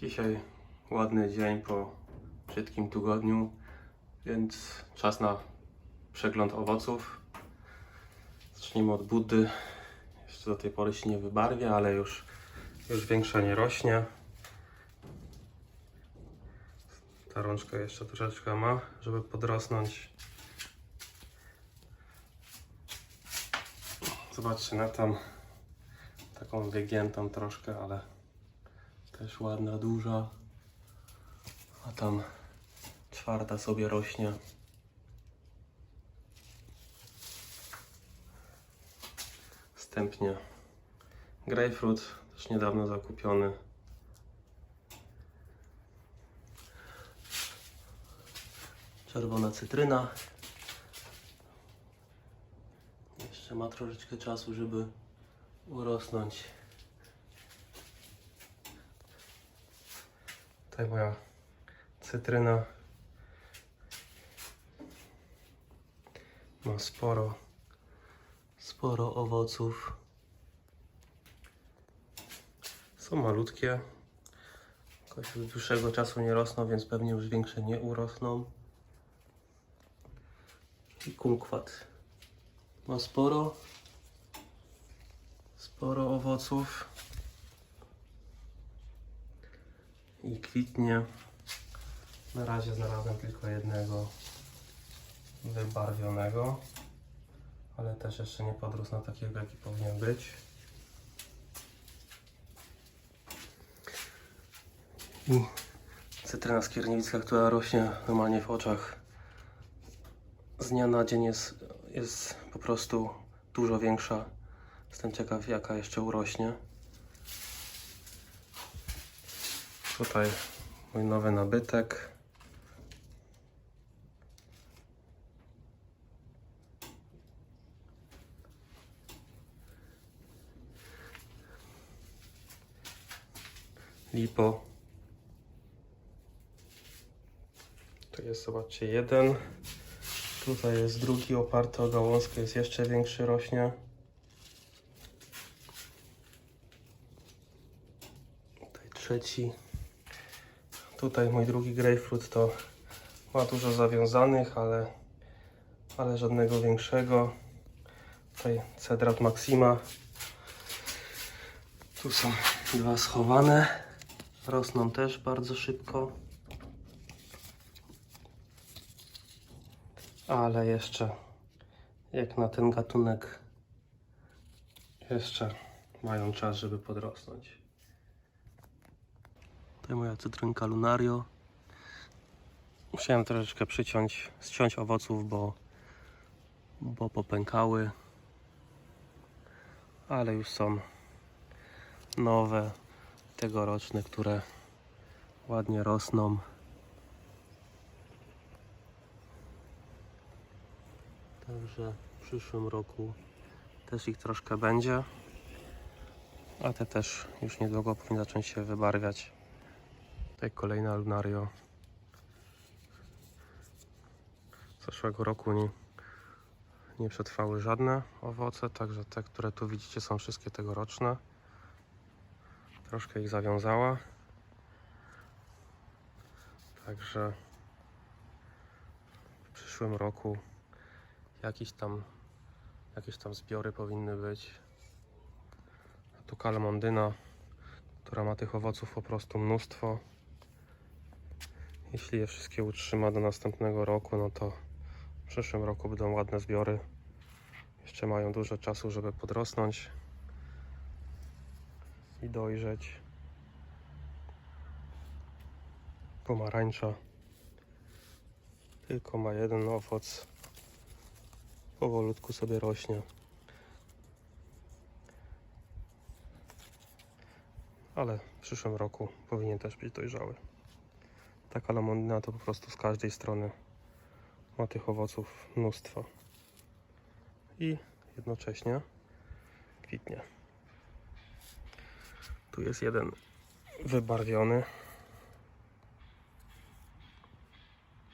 Dzisiaj ładny dzień po brzydkim tygodniu, więc czas na przegląd owoców. Zacznijmy od Buddy. Jeszcze do tej pory się nie wybarwia, ale już, już większa nie rośnie. Ta rączka jeszcze troszeczkę ma, żeby podrosnąć. Zobaczcie na tam taką wygiętą troszkę, ale też ładna, duża. A tam czwarta sobie rośnie. Wstępnie grapefruit, też niedawno zakupiony. Czerwona cytryna. Jeszcze ma troszeczkę czasu, żeby urosnąć. Tutaj moja cytryna ma sporo, sporo owoców. Są malutkie. Jakoś już dłuższego czasu nie rosną, więc pewnie już większe nie urosną. I kumkwat. Ma sporo, sporo owoców. I kwitnie. Na razie znalazłem tylko jednego wybarwionego, ale też jeszcze nie podrósł na takiego, jaki powinien być. I cytryna skierniewicka, która rośnie normalnie w oczach. Z dnia na dzień jest, jest po prostu dużo większa. Jestem ciekaw, jaka jeszcze urośnie. Tutaj mój nowy nabytek. Lipo. Tu jest, zobaczcie, jeden. Tutaj jest drugi oparty o gałązkę, jest jeszcze większy, rośnie. Tutaj trzeci. Tutaj mój drugi grapefruit to ma dużo zawiązanych, ale, ale żadnego większego. Tutaj Cedrat Maxima. Tu są dwa schowane. Rosną też bardzo szybko. Ale jeszcze jak na ten gatunek jeszcze mają czas, żeby podrosnąć. Tutaj moja cytrynka lunario. Musiałem troszeczkę przyciąć, ściąć owoców, bo, bo popękały. Ale już są nowe, tegoroczne, które ładnie rosną. Także w przyszłym roku też ich troszkę będzie. A te też już niedługo powinny zacząć się wybarwiać. Tutaj kolejna lunario. Z zeszłego roku nie, nie przetrwały żadne owoce, także te, które tu widzicie są wszystkie tegoroczne. Troszkę ich zawiązała. Także w przyszłym roku jakieś tam, jakieś tam zbiory powinny być. A tu kalamondyna, która ma tych owoców po prostu mnóstwo. Jeśli je wszystkie utrzyma do następnego roku, no to w przyszłym roku będą ładne zbiory. Jeszcze mają dużo czasu, żeby podrosnąć i dojrzeć. Pomarańcza tylko ma jeden owoc. Powolutku sobie rośnie. Ale w przyszłym roku powinien też być dojrzały. Taka lamondyna to po prostu z każdej strony ma tych owoców mnóstwo. I jednocześnie kwitnie. Tu jest jeden wybarwiony.